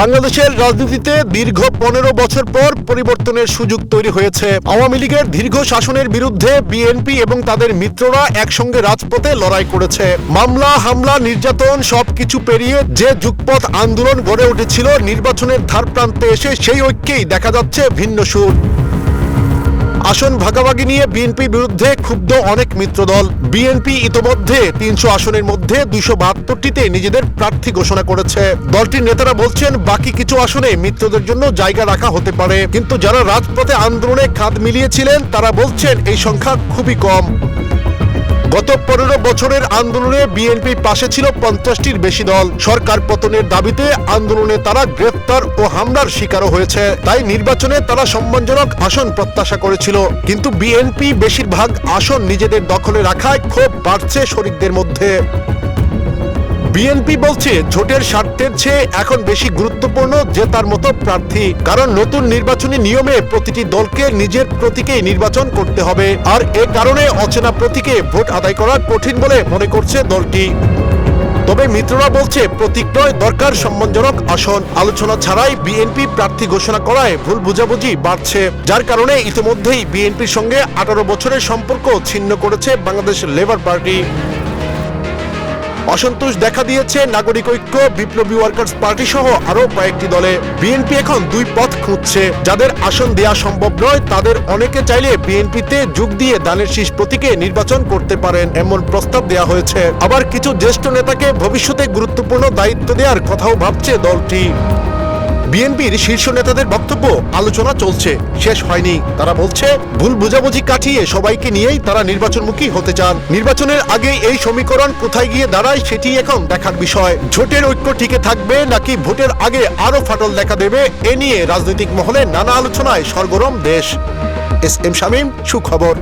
বাংলাদেশের রাজনীতিতে দীর্ঘ পনেরো বছর পর পরিবর্তনের সুযোগ তৈরি হয়েছে। আওয়ামী লীগের দীর্ঘ শাসনের বিরুদ্ধে বিএনপি এবং তাদের মিত্ররা একসঙ্গে রাজপথে লড়াই করেছে। মামলা, হামলা, নির্যাতন সবকিছু পেরিয়ে যে যুগপথ আন্দোলন গড়ে উঠেছিল নির্বাচনের ধারপ্রান্তে এসে সেই ঐক্যেই দেখা যাচ্ছে ভিন্ন সুর। আসন ভাগাভাগি নিয়ে বিএনপির বিরুদ্ধে ক্ষুব্ধ অনেক মিত্রদল। বিএনপি ইতোমধ্যে তিনশো আসনের মধ্যে দুইশো বাহাত্তরটিতে নিজেদের প্রার্থী ঘোষণা করেছে। দলটির নেতারা বলছেন, বাকি কিছু আসনে মিত্রদের জন্য জায়গা রাখা হতে পারে। কিন্তু যারা রাজপথে আন্দোলনে খাদ মিলিয়েছিলেন, তারা বলছেন, এই সংখ্যা খুবই কম। গত পনেরো বছরের আন্দোলনে বিএনপি পাশে ছিল পঞ্চাশটির বেশি দল। সরকার পতনের দাবিতে আন্দোলনে তারা গ্রেফতার ও হামলার শিকারও হয়েছে। তাই নির্বাচনে তারা সম্মানজনক আসন প্রত্যাশা করেছিল। কিন্তু বিএনপি বেশিরভাগ আসন নিজেদের দখলে রাখায় ক্ষোভ বাড়ছে শরিকদের মধ্যে। বিএনপি বলছে জোটের স্বার্থের চেয়ে এখন বেশি গুরুত্বপূর্ণ জেতার মতো প্রার্থী, কারণ নতুন নির্বাচনী নিয়মে প্রতিটি দলকে নিজের প্রতীকেই নির্বাচন করতে হবে। আর এ কারণে অচেনা প্রতীকে ভোট আদায় করা কঠিন বলে মনে করছে দলটি। তবে মিত্ররা বলছে প্রতীক নয়, দরকার সম্মানজনক আসন। আলোচনা ছাড়াই বিএনপি প্রার্থী ঘোষণা করায় ভুল বুঝাবুঝি বাড়ছে। যার কারণে ইতিমধ্যেই বিএনপির সঙ্গে আঠারো বছরের সম্পর্ক ছিন্ন করেছে বাংলাদেশ লেবার পার্টি। অসন্তোষ দেখা দিয়েছে নাগরিক ঐক্য, বিপ্লবী ওয়ার্কার্স পার্টি সহ আরও কয়েকটি দলে। বিএনপি এখন দুই পথ খুঁজছে। যাদের আসন দেয়া সম্ভব নয়, তাদের অনেকে চাইলে বিএনপিতে যোগ দিয়ে দানের শীষ প্রতীকে নির্বাচন করতে পারেন এমন প্রস্তাব দেয়া হয়েছে। আবার কিছু জ্যেষ্ঠ নেতাকে ভবিষ্যতে গুরুত্বপূর্ণ দায়িত্ব দেওয়ার কথাও ভাবছে দলটি। বিএনপির শীর্ষ নেতাদের বক্তব্য, আলোচনা চলছে। শেষ হয়নি। তারা বলছে, ভুল বুঝাবুঝি কাটিয়ে সবাইকে নিয়েই তারা নির্বাচনমুখী হতে চান। নির্বাচনের আগে এই সমীকরণ কোথায় গিয়ে দাঁড়ায় সেটি এখন দেখার বিষয়। জোটের ঐক্য টিকে থাকবে নাকি ভোটের আগে আরও ফাটল দেখা দেবে, এ নিয়ে রাজনৈতিক মহলে নানা আলোচনায় সরগরম দেশ। এস এম শামীম, সুখবর।